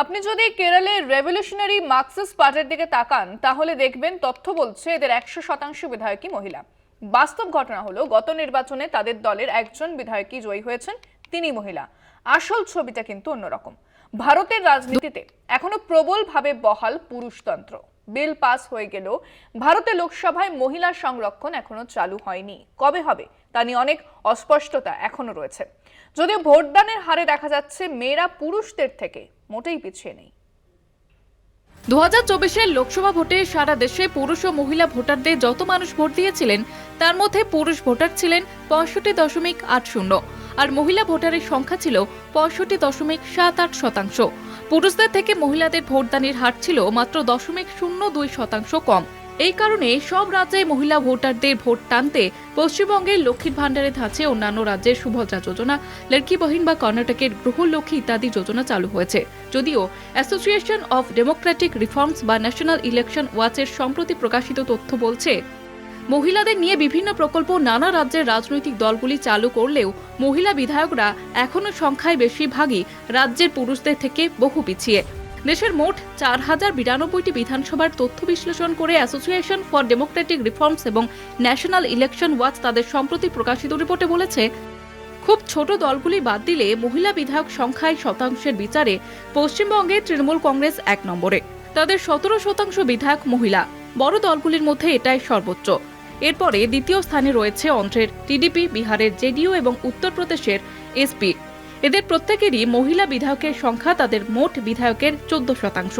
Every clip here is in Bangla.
আপনি যদি কেরলের রেভলিউশনারি মার্কসিস্ট পার্টির দিকে তাকান, তাহলে দেখবেন তথ্য বলছে এদের একশো শতাংশ বিধায়কই মহিলা। বাস্তব ঘটনা হলো, গত নির্বাচনে তাদের দলের একজন বিধায়কই জয়ী হয়েছেন, তিনি মহিলা। আসল ছবিটা কিন্তু অন্যরকম। ভারতের রাজনীতিতে এখনও প্রবলভাবে বহাল পুরুষতন্ত্র। বিল পাস হয়ে গেলেও ভারতের লোকসভায় মহিলা সংরক্ষণ এখনও চালু হয়নি। কবে হবে? তা নিয়ে অনেক অস্পষ্টতা এখনও রয়েছে। যদিও ভোটদানের হারে দেখা যাচ্ছে মেয়েরা পুরুষদের থেকে মোটেই পিছিয়ে নেই। দু হাজার চব্বিশের লোকসভা ভোটে সারা দেশে পুরুষ ও মহিলা ভোটারদের যত মানুষ ভোট দিয়েছিলেন, তার মধ্যে পুরুষ ভোটার ছিলেন পঁয়ষট্টি দশমিক আট শূন্য আর মহিলা ভোটারের সংখ্যা ছিল পঁয়ষট্টি দশমিক সাত আট শতাংশ। পুরুষদের থেকে মহিলাদের ভোটদানের হার ছিল মাত্র দশমিক শূন্য দুই শতাংশ কম। এই কারণে সব রাজ্যে মহিলা ভোটারদের ভোট টানতে পশ্চিমবঙ্গের লক্ষ্মীর ভাণ্ডারের ধাঁচে অন্যান্য রাজ্যের সুভদ্রা যোজনা লক্ষ্মী বহিন বা কর্ণাটকের গ্রহলক্ষ্মী ইত্যাদি যোজনা চালু হয়েছে। যদিও অ্যাসোসিয়েশন অফ ডেমোক্রেটিক রিফর্মস বা ন্যাশনাল ইলেকশন ওয়াচের সম্প্রতি প্রকাশিত তথ্য বলছে, মহিলাদের নিয়ে বিভিন্ন প্রকল্প নানা রাজ্যের রাজনৈতিক দলগুলি চালু করলেও মহিলা বিধায়করা এখনও সংখ্যায় বেশিরভাগই রাজ্যের পুরুষদের থেকে বহু পিছিয়ে। দেশের মোট চার হাজার বিরানব্বইটি বিধানসভার তথ্য বিশ্লেষণ করে অ্যাসোসিয়েশন ফর ডেমোক্রেটিক রিফর্মস এবং ন্যাশনাল ইলেকশন ওয়াচ তাদের সম্প্রতি প্রকাশিত রিপোর্টে বলেছে, খুব ছোট দলগুলি বাদ দিলে মহিলা বিধায়ক সংখ্যায় শতাংশের বিচারে পশ্চিমবঙ্গে তৃণমূল কংগ্রেস এক নম্বরে। তাদের সতেরো শতাংশ বিধায়ক মহিলা। বড় দলগুলির মধ্যে এটাই সর্বোচ্চ। এরপরে দ্বিতীয় স্থানে রয়েছে অন্ধ্রের টিডিপি, বিহারের জেডিইউ এবং উত্তরপ্রদেশের এসপি। এদের প্রত্যেকেরই মহিলা বিধায়কের সংখ্যা তাদের মোট বিধায়কের চোদ্দ শতাংশ।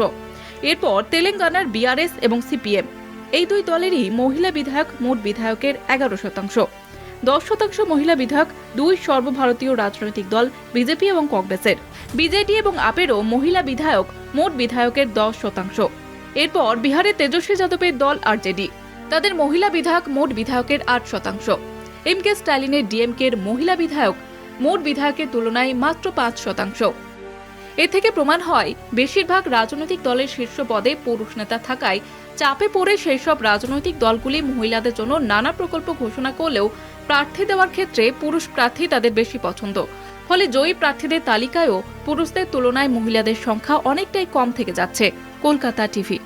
এরপর তেলেঙ্গানার বিআরএস এবং সিপিএম। এই দুই দলেরই মহিলা বিধায়ক মোট বিধায়কের এগারো শতাংশ। দশ শতাংশ মহিলা বিধায়ক, দুই সর্বভারতীয় রাজনৈতিক দল, বিজেপি এবং কংগ্রেসের। বিজেডি এবং আপেরও মহিলা বিধায়ক, মোট বিধায়কের দশ শতাংশ। এরপর বিহারের তেজস্বী যাদবের দল, আরজেডি। তাদের মহিলা বিধায়ক, মোট বিধায়কের আট শতাংশ। এম কে স্ট্যালিনের ডিএমকের মহিলা বিধায়ক মোট বিধায়কের তুলনায় মাত্র পাঁচ শতাংশ। এ থেকে প্রমাণ হয়, বেশিরভাগ রাজনৈতিক দলের শীর্ষ পদে পুরুষ নেতা থাকায় চাপে পড়ে সেই সব রাজনৈতিক দলগুলি মহিলাদের জন্য নানা প্রকল্প ঘোষণা করলেও প্রার্থী দেওয়ার ক্ষেত্রে পুরুষ প্রার্থী তাদের বেশি পছন্দ। ফলে জয়ী প্রার্থীদের তালিকায়ও পুরুষদের তুলনায় মহিলাদের সংখ্যা অনেকটাই কম থেকে যাচ্ছে। কলকাতা টিভি।